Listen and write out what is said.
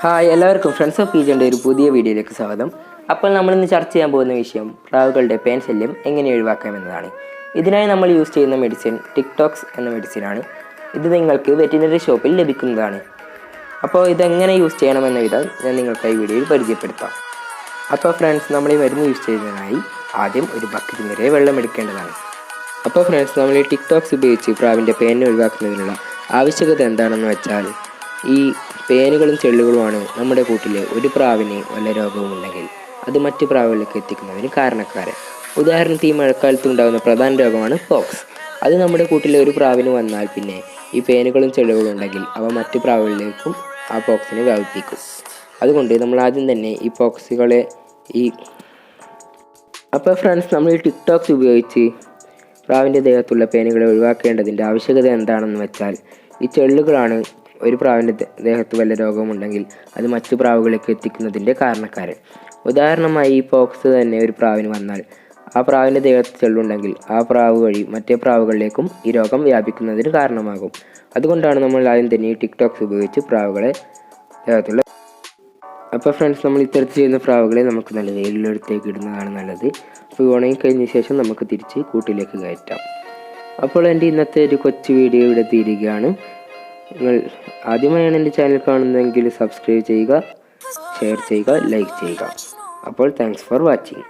Hi എല്ലാവർക്കും friends of പീജന്റെ ഒരു പുതിയ വീഡിയോയിലേക്ക് സ്വാഗതം. അപ്പോൾ നമ്മൾ ഇന്ന് ചർച്ച ചെയ്യാൻ പോകുന്ന വിഷയം പ്രാവുകളുടെ പേൻ ശല്യം എങ്ങനെ ഒഴിവാക്കാമെന്നതാണ് ഇതിനായി നമ്മൾ യൂസ് ചെയ്യുന്ന മെഡിസിൻ ടിക്ടോക്സ് എന്ന മെഡിസിനാണ്. ഇത് നിങ്ങൾക്ക് വെറ്റിനറി ഷോപ്പിൽ ലഭിക്കുന്നതാണ്. അപ്പോൾ ഇതെങ്ങനെ യൂസ് ചെയ്യണമെന്ന വിധം ഞാൻ നിങ്ങൾക്ക് ഈ വീഡിയോയിൽ പരിചയപ്പെടുത്താം. അപ്പോൾ ഫ്രണ്ട്സ് നമ്മൾ ഈ മരുന്ന് യൂസ് ചെയ്യുന്നതിനായി ആദ്യം ഒരു ബക്കറ്റ് നിറയെ വെള്ളം എടുക്കേണ്ടതാണ്. അപ്പോൾ ഫ്രണ്ട്സ് നമ്മൾ ഈ ടിക്ടോക്സ് ഉപയോഗിച്ച് പ്രാവിന്റെ പേൻ ഒഴിവാക്കുന്നതിനുള്ള ആവശ്യകത എന്താണെന്ന് വെച്ചാൽ ഈ പേനുകളും ചെള്ളുകളുമാണ് നമ്മുടെ കൂട്ടിലെ ഒരു പ്രാവിന് വല്ല രോഗവും ഉണ്ടെങ്കിൽ അത് മറ്റു പ്രാവുകളിലേക്ക് എത്തിക്കുന്നതിന് കാരണക്കാരൻ. ഉദാഹരണത്തിന് ഈ മഴക്കാലത്ത് ഉണ്ടാകുന്ന പ്രധാന രോഗമാണ് പോക്സ് അത് നമ്മുടെ കൂട്ടിലെ ഒരു പ്രാവിന് വന്നാൽ പിന്നെ ഈ പേനുകളും ചെള്ളുകളും ഉണ്ടെങ്കിൽ അവ മറ്റു പ്രാവുകളിലേക്കും ആ പോക്സിനെ വ്യാപിപ്പിക്കും. അതുകൊണ്ട് നമ്മൾ ആദ്യം തന്നെ ഈ പോക്സുകളെ ഈ അപ്പോൾ ഫ്രണ്ട്സ് നമ്മൾ ഈ ടിക്ടോക്സ് ഉപയോഗിച്ച് പ്രാവിന്റെ ദേഹത്തുള്ള പേനുകളെ ഒഴിവാക്കേണ്ടതിന്റെ ആവശ്യകത എന്താണെന്ന് വെച്ചാൽ ഈ ചെള്ളുകളാണ് ഒരു പ്രാവിന്റെ ദേഹത്ത് വല്ല രോഗമുണ്ടെങ്കിൽ അത് മറ്റു പ്രാവുകളിലേക്ക് എത്തിക്കുന്നതിന്റെ കാരണക്കാരൻ. ഉദാഹരണമായി ഈ പോക്സ് തന്നെ ഒരു പ്രാവിന് വന്നാൽ ആ പ്രാവിന്റെ ദേഹത്ത് ചെള്ളുണ്ടെങ്കിൽ ആ പ്രാവ് വഴി മറ്റേ പ്രാവുകളിലേക്കും ഈ രോഗം വ്യാപിക്കുന്നതിന് കാരണമാകും. അതുകൊണ്ടാണ് നമ്മൾ ആദ്യം തന്നെ ഈ ടിക്ടോക്സ് ഉപയോഗിച്ച് പ്രാവുകളെ ദേഹത്തുള്ള അപ്പോൾ ഫ്രണ്ട്സ് നമ്മൾ ഇത്തരത്തിൽ ചെയ്യുന്ന പ്രാവുകളെ നമുക്ക് നല്ല വെയിലിനടുത്തേക്ക് ഇടുന്നതാണ് നല്ലത്. അപ്പോൾ ഉണങ്ങി കഴിഞ്ഞ ശേഷം നമുക്ക് തിരിച്ച് കൂട്ടിലേക്ക് കയറ്റാം. അപ്പോൾ എന്റെ ഇന്നത്തെ ഒരു കൊച്ചു വീഡിയോ ഇവിടെ തീരുകയാണ്. നിങ്ങൾ ആദ്യമായാണ് എന്റെ ചാനൽ കാണുന്നതെങ്കിൽ സബ്സ്ക്രൈബ് ചെയ്യുക ഷെയർ ചെയ്യുക ലൈക്ക് ചെയ്യുക. അപ്പോൾ താങ്ക്സ് ഫോർ വാച്ചിങ്